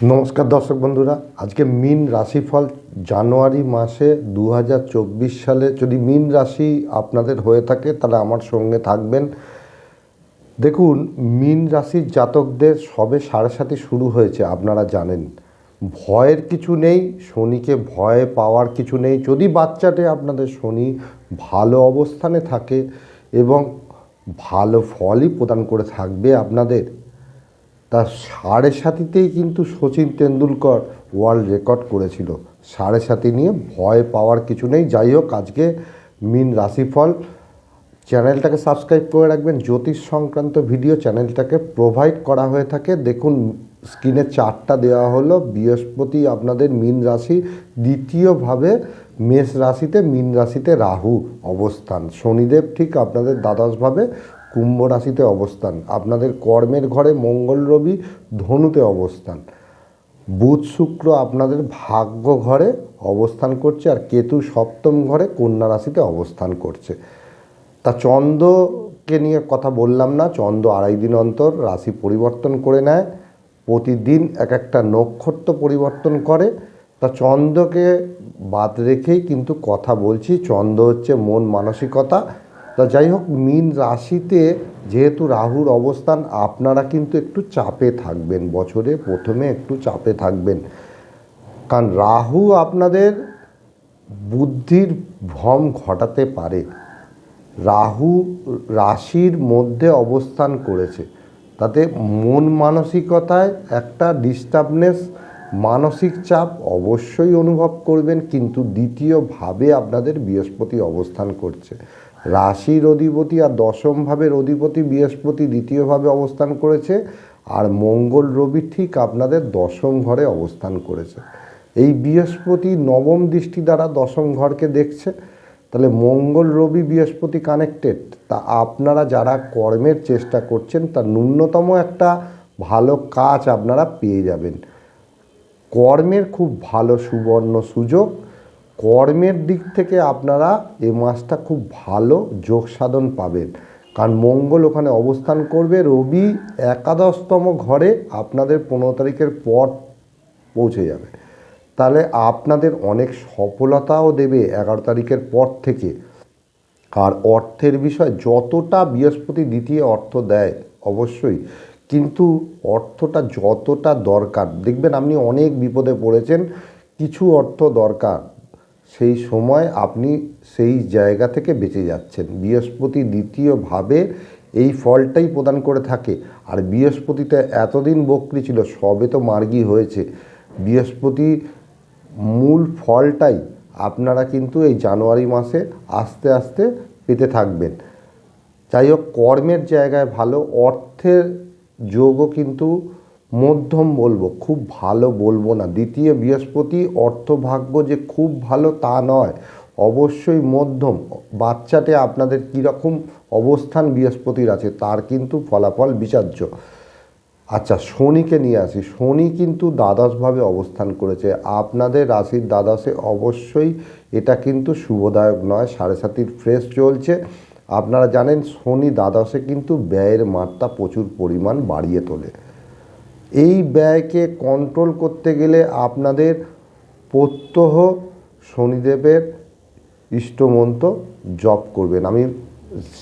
নমস্কার দর্শক বন্ধুরা, আজকে মিন রাশিফল জানুয়ারি মাসে দু হাজার চব্বিশ সালে যদি মিন রাশি আপনাদের হয়ে থাকে, তাহলে আমার সঙ্গে থাকবেন। দেখুন, মিন রাশির জাতকদের সবে সাড়ে সাথে শুরু হয়েছে, আপনারা জানেন। ভয়ের কিছু নেই, শনিকে ভয় পাওয়ার কিছু নেই। যদি বাচ্চাটে আপনাদের শনি ভালো অবস্থানে থাকে এবং ভালো ফলই প্রদান করে থাকবে আপনাদের তার সাড়ে সাতিতেই কিন্তু সচিন তেন্ডুলকর ওয়ার্ল্ড রেকর্ড করেছিল। সাড়ে সাতি নিয়ে ভয় পাওয়ার কিছু নেই। যাই হোক, আজকে মিন রাশিফল। চ্যানেলটাকে সাবস্ক্রাইব করে রাখবেন। জ্যোতিষ সংক্রান্ত ভিডিও চ্যানেলটাকে প্রোভাইড করা হয়ে থাকে। দেখুন স্ক্রিনে চারটা দেওয়া হলো। বৃহস্পতি আপনাদের মিন রাশি, দ্বিতীয়ভাবে মেষ রাশিতে মিন রাশিতে রাহু অবস্থান। শনিদেব ঠিক আপনাদের দ্বাদশভাবে কুম্ভ রাশিতে অবস্থান। আপনাদের কর্মের ঘরে মঙ্গল রবি ধনুতে অবস্থান। বুধ শুক্র আপনাদের ভাগ্য ঘরে অবস্থান করছে আর কেতু সপ্তম ঘরে কন্যা রাশিতে অবস্থান করছে। তা চন্দ্রকে নিয়ে কথা বললাম না, চন্দ্র আড়াই দিন অন্তর রাশি পরিবর্তন করে নেয়, প্রতিদিন এক একটা নক্ষত্র পরিবর্তন করে। তা চন্দ্রকে বাদ রেখেই কিন্তু কথা বলছি, চন্দ্র হচ্ছে মন মানসিকতা তা যাই হোক, মিন রাশিতে যেহেতু রাহুর অবস্থান, আপনারা কিন্তু একটু চাপে থাকবেন। বছরে প্রথমে একটু চাপে থাকবেন। কারণ রাহু আপনাদের বুদ্ধির ভ্রম ঘটাতে পারে। রাহু রাশির মধ্যে অবস্থান করেছে। তাতে মন মানসিকতায় একটা ডিস্টার্বনেস মানসিক চাপ অবশ্যই অনুভব করবেন। কিন্তু দ্বিতীয়ভাবে আপনাদের বৃহস্পতি অবস্থান করছে। রাশির অধিপতি আর দশম ভাবের অধিপতি বৃহস্পতি দ্বিতীয়ভাবে অবস্থান করেছে, আর মঙ্গল রবি ঠিক আপনাদের দশম ঘরে অবস্থান করেছে। এই বৃহস্পতি নবম দৃষ্টি দ্বারা দশম ঘরকে দেখছে। তাহলে মঙ্গল রবি বৃহস্পতি কানেক্টেড তা আপনারা যারা কর্মের চেষ্টা করছেন তার ন্যূনতম একটা ভালো কাজ আপনারা পেয়ে যাবেন। কর্মের খুব ভালো সুবর্ণ সুযোগ কর্মের দিক থেকে আপনারা এ মাসটা খুব ভালো যোগ সাধন পাবেন। কারণ মঙ্গল ওখানে অবস্থান করবে। রবি একাদশতম ঘরে আপনাদের পনেরো তারিখের পর পৌঁছে যাবে। তাহলে আপনাদের অনেক সফলতাও দেবে এগারো তারিখের পর থেকে। আর অর্থের বিষয়, যতটা বৃহস্পতি দ্বিতীয় অর্থ দেয় অবশ্যই, কিন্তু অর্থটা যতটা দরকার। দেখবেন আপনি অনেক বিপদে পড়েছেন, কিছু অর্থ দরকার। সেই সময় আপনি সেই জায়গা থেকে বেঁচে যাচ্ছেন। বৃহস্পতি দ্বিতীয়ভাবে এই ফলটাই প্রদান করে থাকে। আর বৃহস্পতিতে এতদিন বকরি ছিল, সবে তো মার্গী হয়েছে। বৃহস্পতি মূল ফলটাই আপনারা কিন্তু এই জানুয়ারি মাসে আস্তে আস্তে পেতে থাকবেন। যাই হোক, কর্মের জায়গায় ভালো, অর্থের যোগও কিন্তু মধ্যম বলব, খুব ভালো বলব না। দ্বিতীয় বৃহস্পতি অর্থভাগ্য যে খুব ভালো তা নয়, অবশ্যই মধ্যম। বাচ্চাতে আপনাদের কীরকম অবস্থান বৃহস্পতির আছে, তার কিন্তু ফলাফল বিচার্য। আচ্ছা শনিকে নিয়ে আসি। শনি কিন্তু দ্বাদশভাবে অবস্থান করেছে। আপনাদের রাশির দ্বাদশে অবশ্যই এটা কিন্তু শুভদায়ক নয়, সাড়ে সাতির ফ্রেশ চলছে। আপনারা জানেন, শনি দ্বাদশে কিন্তু ব্যয়ের মাত্রা প্রচুর পরিমাণ বাড়িয়ে তোলে। এই ব্যয়কে কন্ট্রোল করতে গেলে আপনাদের প্রত্যহ শনিদেবের ইষ্টমন্ত্র জপ করবেন। আমি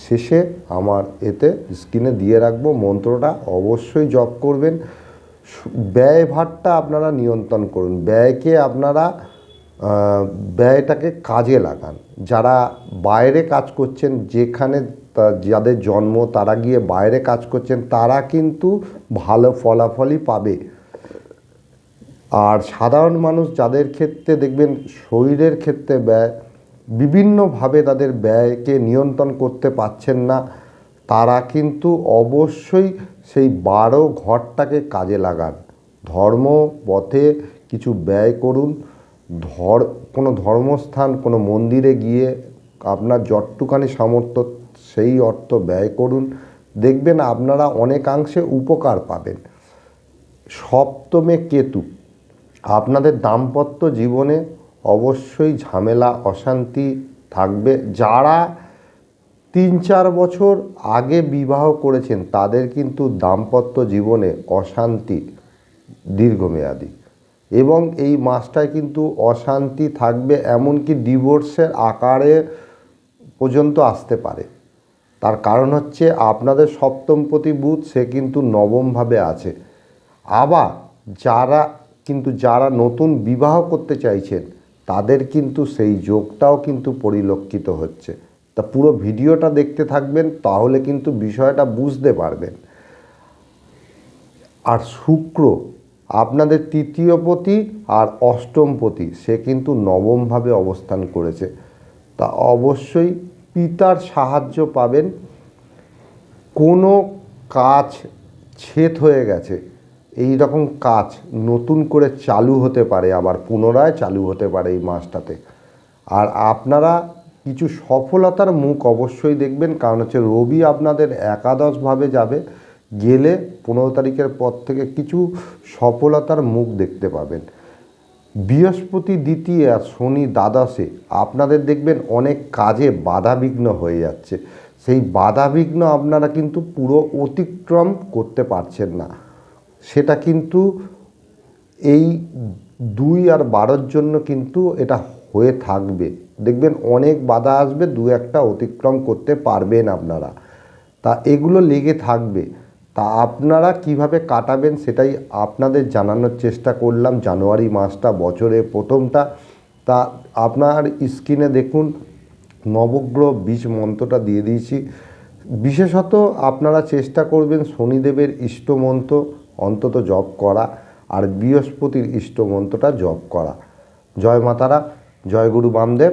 শেষে আমার এতে স্ক্রিনে দিয়ে রাখব, মন্ত্রটা অবশ্যই জপ করবেন। ব্যয়ভারটা আপনারা নিয়ন্ত্রণ করুন। ব্যয়কে আপনারা ব্যয়টাকে কাজে লাগান। যারা বাইরে কাজ করছেন, যেখানে যাদের জন্ম, তারা গিয়ে বাইরে কাজ করছেন, তারা কিন্তু ভালো ফলাফলই পাবে। আর সাধারণ মানুষ যাদের ক্ষেত্রে দেখবেন, শরীরের ক্ষেত্রে ব্যয়, বিভিন্নভাবে তাদের ব্যয়কে নিয়ন্ত্রণ করতে পারছেন না, তারা কিন্তু অবশ্যই সেই বারো ঘরটাকে কাজে লাগান। ধর্ম, পথে কিছু ব্যয় করুন ধর, কোনো ধর্মস্থান, কোনো মন্দিরে গিয়ে আপনার যতটুকানি সামর্থ্য, সেই অর্থ ব্যয় করুন। দেখবেন আপনারা অনেকাংশে উপকার পাবেন। সপ্তমে কেতু। আপনাদের দাম্পত্য জীবনে অবশ্যই ঝামেলা, অশান্তি থাকবে। যারা তিন চার বছর আগে বিবাহ করেছেন, তাদের কিন্তু দাম্পত্য জীবনে অশান্তি দীর্ঘমেয়াদী। এবং এই মাসটায় কিন্তু অশান্তি থাকবে, এমনকি ডিভোর্সের আকারে পর্যন্ত আসতে পারে। তার কারণ হচ্ছে আপনাদের সপ্তমপতি বুধ, সে কিন্তু নবমভাবে আছে। আবার যারা কিন্তু যারা নতুন বিবাহ করতে চাইছেন, তাদের কিন্তু সেই যোগটাও কিন্তু পরিলক্ষিত হচ্ছে। তা পুরো ভিডিওটা দেখতে থাকবেন, তাহলে কিন্তু বিষয়টা বুঝতে পারবেন। আর শুক্র আপনাদের তৃতীয় পতি আর অষ্টম পতি, সে কিন্তু নবমভাবে অবস্থান করেছে। তা অবশ্যই পিতার সাহায্য পাবেন। কোনো কাজ ছেদ হয়ে গেছে। এই রকম কাজ নতুন করে চালু হতে পারে, আবার পুনরায় চালু হতে পারে এই মাসটাতে। আর আপনারা কিছু সফলতার মুখ অবশ্যই দেখবেন, কারণ হচ্ছে রবি আপনাদের একাদশভাবে যাবে। গেলে পনেরো তারিখের পর থেকে কিছু সফলতার মুখ দেখতে পাবেন। বৃহস্পতি দ্বিতীয় আর শনি দ্বাদশে আপনাদের দেখবেন অনেক কাজে বাধাবিঘ্ন হয়ে যাচ্ছে। সেই বাধাবিঘ্ন আপনারা কিন্তু পুরো অতিক্রম করতে পারছেন না। সেটা কিন্তু এই দুই আর বারোর জন্য কিন্তু এটা হয়ে থাকবে। দেখবেন অনেক বাধা আসবে, দু একটা অতিক্রম করতে পারবেন আপনারা। তা এগুলো লেগে থাকবে। তা আপনারা কীভাবে কাটাবেন সেটাই আপনাদের জানানোর চেষ্টা করলাম জানুয়ারি মাসটা বছরে প্রথমটা। তা আপনার স্ক্রিনে দেখুন, নবগ্রহ বীজ মন্ত্রটা দিয়ে দিয়েছি। বিশেষত আপনারা চেষ্টা করবেন শনিদেবের ইষ্টমন্ত্র অন্তত জপ করা আর বৃহস্পতির ইষ্টমন্ত্রটা জপ করা। জয় মাতারা, জয় গুরু বামদেব।